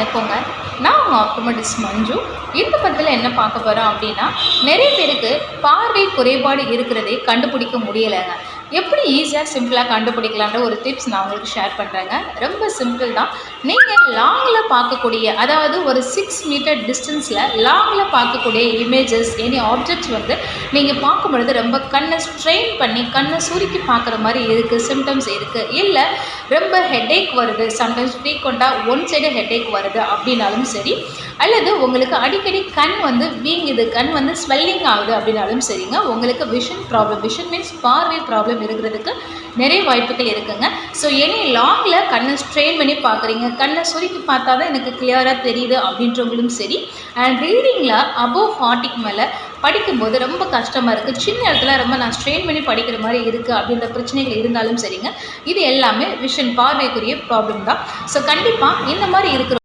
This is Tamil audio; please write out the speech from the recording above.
வணக்கங்க நான் உங்கள் ஆப்டமடிஸ்ட் மஞ்சு. இந்த படத்தில் என்ன பார்க்க போகிறோம் அப்படின்னா நிறைய பேருக்கு பார்வை குறைபாடு இருக்கிறதே கண்டுபிடிக்க முடியலைங்க. எப்படி ஈஸியாக சிம்பிளாக கண்டுபிடிக்கலான்ற ஒரு டிப்ஸ் நான் உங்களுக்கு ஷேர் பண்ணுறேங்க ரொம்ப சிம்பிள் தான். நீங்கள் லாங்கில் பார்க்கக்கூடிய அதாவது ஒரு சிக்ஸ் மீட்டர் டிஸ்டன்ஸில் லாங்கில் பார்க்கக்கூடிய இமேஜஸ் எனி ஆப்ஜெக்ட்ஸ் வந்து நீங்கள் பார்க்கும் பொழுது ரொம்ப கண்ணை ஸ்ட்ரெயின் பண்ணி கண்ணை சுருக்கி பார்க்குற மாதிரி இருக்குது சிம்டம்ஸ் இருக்குது இல்லை ரொம்ப ஹெட்டேக் வருது சம்டைம்ஸ் ஃப்ரீக்வெண்ட்டாக ஒன் சைடு ஹெட்டேக் வருது அப்படின்னாலும் சரி அல்லது உங்களுக்கு அடிக்கடி கண் வந்து வீங்குது கண் வந்து ஸ்வெல்லிங் ஆகுது அப்படின்னாலும் சரிங்க. உங்களுக்கு விஷன் ப்ராப்ளம் விஷன் மீன்ஸ் பார்வை ப்ராப்ளம் இருக்கிறதுக்கு நிறைய வாய்ப்புகள் இருக்குங்க. ஸோ எனி லாங்கில் கண்ணை ஸ்ட்ரெயின் பண்ணி பார்க்குறீங்க. கண்ணை சுருக்கி பார்த்தா தான் எனக்கு கிளியராக தெரியுது அப்படின்றவங்களும் சரி. அண்ட் ரீடிங்கில் அபோவ் ஃபார்ட்டிக்கு மேலே படிக்கும்போது ரொம்ப கஷ்டமாக இருக்குது சின்ன இடத்துல ரொம்ப நான் ஸ்ட்ரெயின் பண்ணி படிக்கிற மாதிரி இருக்குது அப்படின்ற பிரச்சனைகள் இருந்தாலும் சரிங்க. இது எல்லாமே விஷன் பார்வைக்குரிய ப்ராப்ளம் தான். ஸோ கண்டிப்பாக இந்த மாதிரி இருக்கிற